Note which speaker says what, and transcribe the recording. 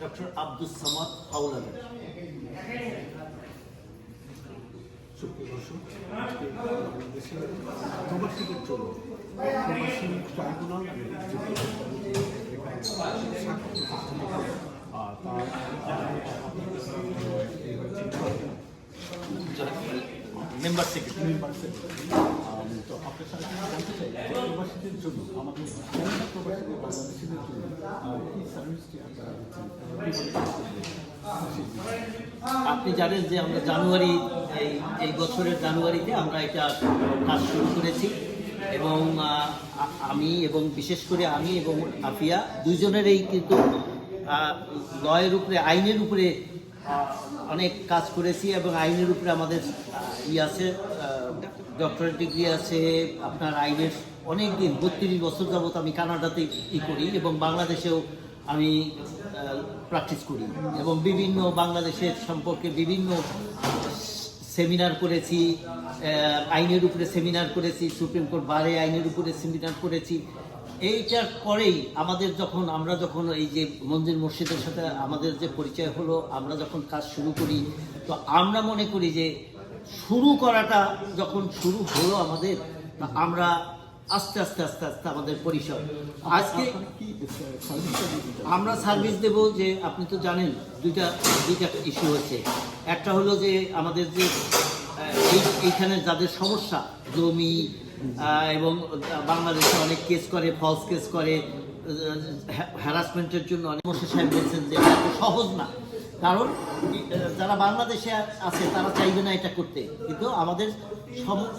Speaker 1: Doctor Abdul Samad Howlader
Speaker 2: সুপ্রিয় দর্শক জন্য প্রবাসী ট্রাইব্যুনাল
Speaker 1: মেম্বার
Speaker 2: তো আপনার সাথে জানতে চাই জন্য আমাদের প্রবাসীদের বাংলাদেশিদের জন্য কি সার্ভিসটি আপনারা
Speaker 1: আপনি জানেন যে আমরা জানুয়ারি, এই এই বছরের জানুয়ারিতে আমরা এটা কাজ শুরু করেছি এবং আমি এবং বিশেষ করে আমি এবং আফিয়া দুইজনেরই কিন্তু লয়ের উপরে, আইনের উপরে অনেক কাজ করেছি এবং আইনের উপরে আমাদের ই আছে ডক্টরেট ডিগ্রি আছে, আপনার আইনের অনেক দিন বত্রিশ বছর যাবত আমি কানাডাতে ই করি এবং বাংলাদেশেও আমি প্র্যাকটিস করি এবং বিভিন্ন বাংলাদেশের সম্পর্কে বিভিন্ন সেমিনার করেছি আইনের উপরে সেমিনার করেছি সুপ্রিম কোর্ট বারে আইনের উপরে সেমিনার করেছি। এইটার পরেই আমাদের যখন, আমরা যখন এই যে মন্দির মসজিদের সাথে আমাদের যে পরিচয় হলো, আমরা যখন কাজ শুরু করি, তো আমরা মনে করি যে শুরু করাটা যখন শুরু হলো আমাদের আমরা আস্তে আস্তে আস্তে আস্তে আমাদের পরিসর। আজকে
Speaker 2: আপনারা কি সার্ভিসটা দিতে চান?
Speaker 1: আমরা সার্ভিস দেব যে আপনি তো জানেন দুইটা দুইটা ইস্যু হচ্ছে। একটা হলো যে আমাদের যে এইখানে যাদের সমস্যা জমি এবং বাংলাদেশে অনেক কেস করে ফলস কেস করে হ্যারাসমেন্টের জন্য অনেক সাহেব বলছেন যে এটা সহজ না। কারণ যারা বাংলাদেশে আছে তারা চাইবে না এটা করতে। কিন্তু আমাদের সম-